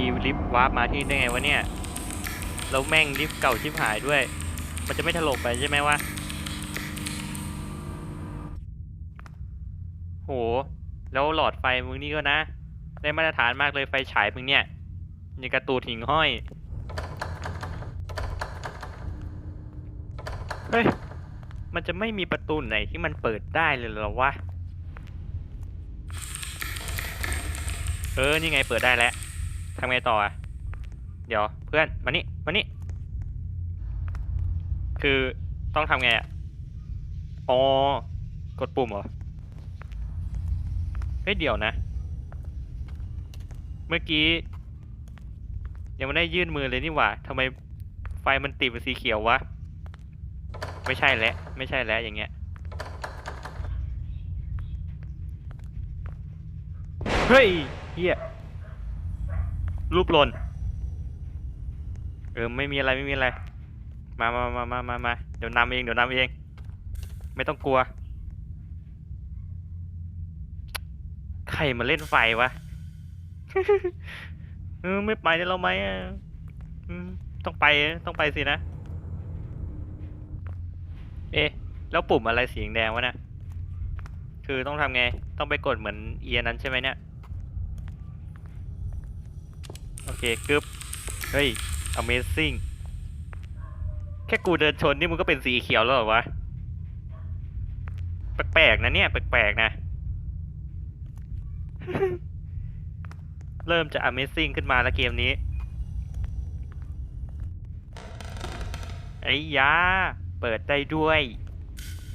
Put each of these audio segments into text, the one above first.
ีลิฟต์วาร์ปมาที่ได้ไงวะเนี่ยแล้วแม่งลิฟต์เก่าชิบหายด้วย มันจะไม่ถล่มไปใช่ไหมวะโห แล้วหลอดไฟมึงนี่ก็นะ ได้มาตรฐานมากเลยไฟฉายมึงเนี่ยมีกระตูดหิ่งห้อย เฮ้ย มันจะไม่มีประตูไหนที่มันเปิดได้เลยหรอวะ เออ นี่ไงเปิดได้แล้ว ทำไงต่ออะเดี๋ยวเพื่อนมานี่มานี่คือต้องทำไงอะอ๋อกดปุ่มเหรอเฮ้ยเดี๋ยวนะ เมื่อกี้ ยังไม่ได้ยื่นมือเลยนี่หว่าทำไมไฟมันติดเป็นสีเขียววะ ไม่ใช่แล้วไม่ใช่แล้วอย่างเงี้ย เฮ้ยเฮีย รูปหล่นเออไม่มีอะไรไม่มีอะไร มามามามามามาเดี๋ยวนำเองเดี๋ยวนำเอง ไม่ต้องกลัว ใครมาเล่นไฟวะเออไม่ไปได้เราไหมอะอืมต้องไปต้องไปสินะ เอ๊ะแล้วปุ่มอะไรสีแดงวะเนี่ยคือต้องทำไง ต้องไปกดเหมือนเอียนั้นใช่ไหมเนี่ย โอ เคกึบเฮ้ย Amazing แค่กูเดินชนนี่มึงก็เป็นสีเขียวแล้วเหรอวะ แปลกๆนะเนี่ย แปลกๆนะ เริ่มจะ Amazing ขึ้นมาแล้วเกมนี้ ไอ้ยา เปิดได้ด้วย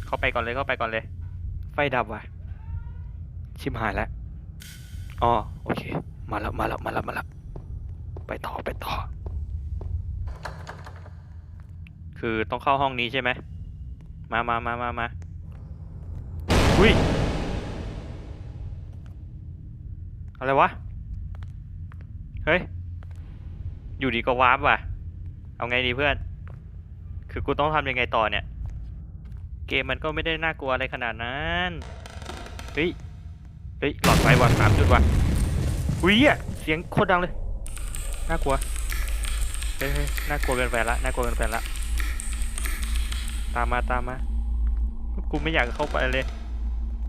เข้าไปก่อนเลยเข้าไปก่อนเลย ไฟดับว่ะ ชิมหายแล้วอ๋อโอเค มาแล้วมาแล้วมาแล้วมาแล้ว ไปต่อไปต่อ คือต้องเข้าห้องนี้ใช่ไหม มามามามามาอุ้ย อะไรวะ เฮ้ย อยู่ดีก็วาร์ปว่ะ เอาไงดีเพื่อน คือกูต้องทำยังไงต่อเนี่ย เกมมันก็ไม่ได้น่ากลัวอะไรขนาดนั้น เฮ้ย เฮ้ย หลอดไฟว่ะสามจุดว่ะอุ้ยอะเสียงโคตรดังเลย น่ากลัว เฮ้ยน่ากลัวเกินไปละน่ากลัวเกินไปละ ตามมาตามมา กูไม่อยากเข้าไปเลย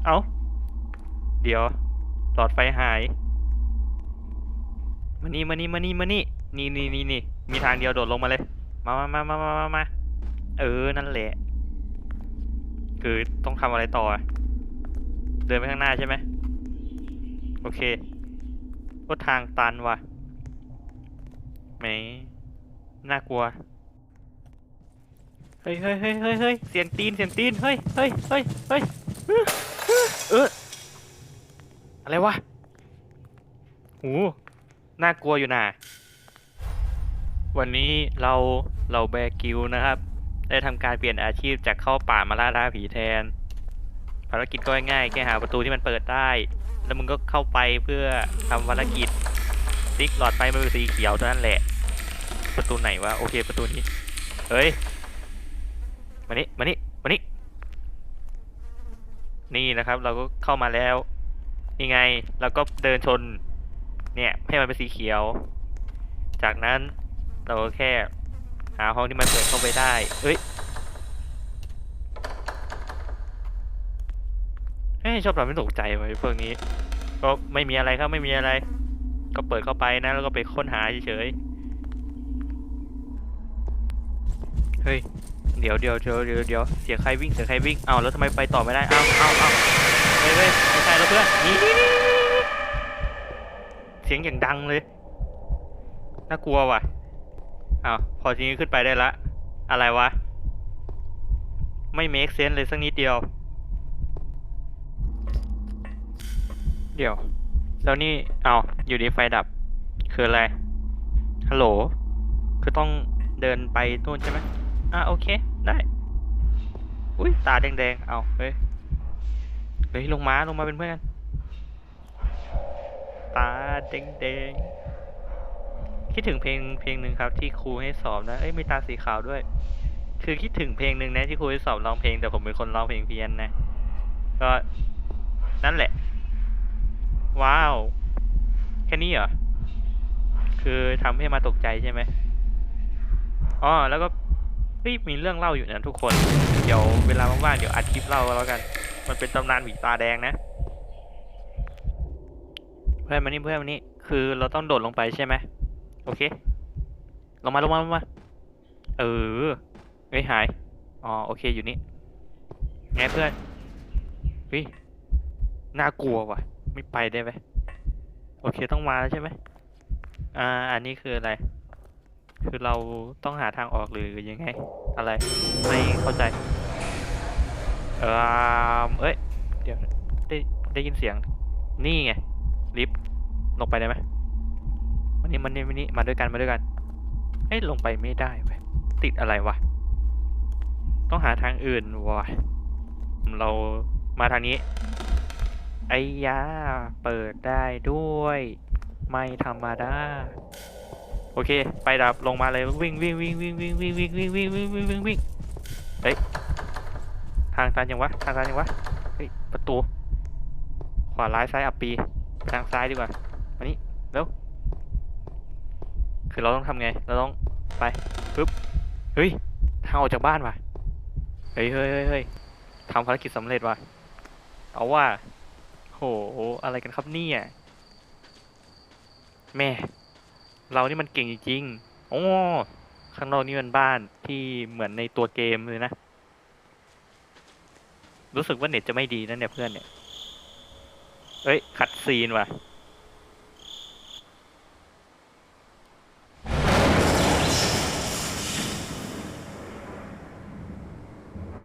เอ้า เดี๋ยว หลอดไฟหาย มานี่มานี่มานี่มานี่ นี่นี่นี่นี่ มีทางเดียวโดดลงมาเลย มามามามามามามาเออ นั่นแหละ คือต้องทำอะไรต่อ เดินไปข้างหน้าใช่ไหม โอเคก็ทางตันว่ะ แหมน่ากลัว เฮ้ยเฮ้ยเฮ้ยเฮ้ยเฮ้ยเสียงตีนเสียงตีน เฮ้ยเฮ้ยเฮ้ยเฮ้ยเอออะไรวะ หูน่ากลัวอยู่นะวันนี้เราเราแบกิวนะครับ ได้ทำการเปลี่ยนอาชีพจากเข้าป่ามาล่าท้าผีแทน ภารกิจก็ง่ายๆแค่หาประตูที่มันเปิดได้ แล้วมึงก็เข้าไปเพื่อทำภารกิจ ติ๊กหลอดไฟมันเป็นสีเขียวเท่านั้นแหละ ประตูไหนวะโอเคประตูนี้เฮ้ยมานี่มานี่มานี่นี่นะครับเราก็เข้ามาแล้วนี่ไงเราก็เดินชนเนี่ยให้มันเป็นสีเขียว จากนั้นเราก็แค่หาห้องที่มันเปิดเข้าไปได้เอ้ยเฮ้ยชอบทำให้ตกใจไว้พวกนี้ ก็ไม่มีอะไรครับไม่มีอะไร ก็เปิดเข้าไปนะ แล้วก็ไปค้นหาเฉยๆเฮ้ย เดี๋ยวเดี๋ยวเดี๋ยวเดี๋ยวเดี๋ยวเสียงใครวิ่งเสียงใครวิ่งเอ้าแล้วทำไมไปต่อไม่ได้เอ้าเอ้าเอ้าเฮ้ยเฮ้ยไม่ใช่แล้วเพื่อนนี่เสียงอย่างดังเลยน่ากลัวว่ะเอ้าพอทีนี้ขึ้นไปได้ละ อะไรวะ ไม่ make sense เลยสักนิดเดียว เดี๋ยว แล้วนี่เอาอยู่ดีไฟดับ คืออะไร ฮัลโหล คือต้องเดินไปนู่นใช่ไหมอะโอเค ได้ อุ้ยตาแดงๆ เอาเฮ้ย เฮ้ย ลงมาลงมาเป็นเพื่อนกัน ตาแดงๆ คิดถึงเพลงเพลงหนึ่งครับ ที่ครูให้สอบนะ เอ้ยมีตาสีขาวด้วย คือคิดถึงเพลงหนึ่งนะที่ครูให้สอบร้องเพลงแต่ผมเป็นคนร้องเพลงเพี้ยนนะ ก็นั่นแหละ ว้าว แค่นี้เหรอ คือทำให้มาตกใจใช่ไหมอ๋อแล้วก็เฮ้ยมีเรื่องเล่าอยู่นะทุกคน เดี๋ยวเวลาว่างๆเดี๋ยวอัดคลิปเล่าแล้วกัน มันเป็นตำนานหมีตาแดงนะ เพื่อนมานี่เพื่อนมานี่ คือเราต้องโดดลงไปใช่ไหมโอเค ลงมาลงมาลงมา เออเฮ้ยหาย อ๋อโอเคอยู่นี่ไงเพื่อนเฮ้ยน่ากลัวว่ะ ไม่ไปได้ไหมโอเคต้องมาแล้วใช่ไหมอ่า อันนี้คืออะไร คือเราต้องหาทางออกหรือยังไง อะไร ไม่เข้าใจ เออเอ้ย เดี๋ยวได้ได้ยินเสียง นี่ไง ลิฟต์ลงไปได้ไหมมันนี่มันนี่มันนี่มาด้วยกันมาด้วยกันเอ้ยลงไปไม่ได้เว้ยติดอะไรวะ ต้องหาทางอื่นวะเรามาทางนี้ ไอ้ยาเปิดได้ด้วย ไม่ธรรมดาโอเค ไปดับลงมาเลยวิ่งวิ่งวิ่งวิ่งวิ่งวิ่งวิ่งวิ่งวิ่งวิ่งวิ่งวิ่งวิ่งเฮ้ยทางตันยังวะทางตันยังวะเฮ้ยประตู ขวาร้ายซ้ายอับปีทางซ้ายดีกว่ามานี่เร็วคือเราต้องทำไงเราต้องไปปึ๊บเฮ้ยทางออกจากบ้านว่ะเฮ้ยเฮ้ยเฮ้ยทำภารกิจสำเร็จว่ะเอาว่า อะไรกันครับเนี่ยแม่ เรานี่มันเก่งจริงๆโอ้ข้างนอกนี่มันบ้านที่เหมือนในตัวเกมเลยนะ รู้สึกว่าเน็ตจะไม่ดีนะเนี่ยเพื่อนเนี่ย เอ้ย คัดซีนว่ะ